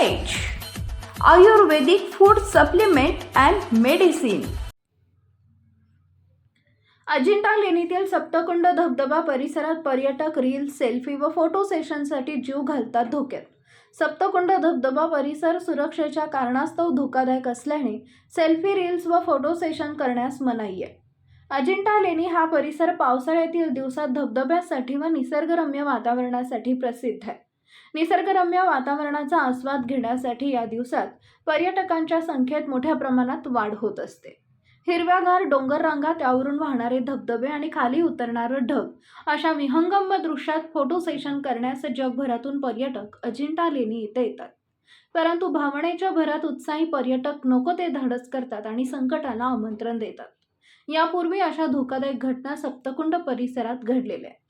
Ayurvedic food supplement and medicine Ajanta लेणीतील Saptakund धबधबा परिसरात पर्यटक रील सेल्फी व फोटो सेशनसाठी जीव घालतात धोक्यात. सप्तकुंड धबधबा परिसर सुरक्षेच्या कारणास्तव धोकादायक असल्याने सेल्फी रील्स व फोटो सेशन करण्यास मनाई आहे. अजिंठा लेणी हा परिसर पावसाळ्यातील दिवसात धबधब्यासाठी व निसर्गरम्य वातावरणासाठी प्रसिद्ध आहे. निसर्गरम्य वातावरणाचा आस्वाद घेण्यासाठी या दिवसात पर्यटकांच्या संख्येत मोठ्या प्रमाणात वाढ होत असते. हिरव्यागार डोंगर रांगा त्यावरून वाहणारे धबधबे आणि खाली उतरणारं ढग अशा विहंगम दृश्यात फोटो सेशन करण्यास जगभरातून पर्यटक अजिंठा लेणी इथे येतात. परंतु भावनेच्या भरात उत्साही पर्यटक नको ते धाडस करतात आणि संकटाला आमंत्रण देतात. यापूर्वी अशा धोकादायक घटना सप्तकुंड परिसरात घडलेल्या आहेत.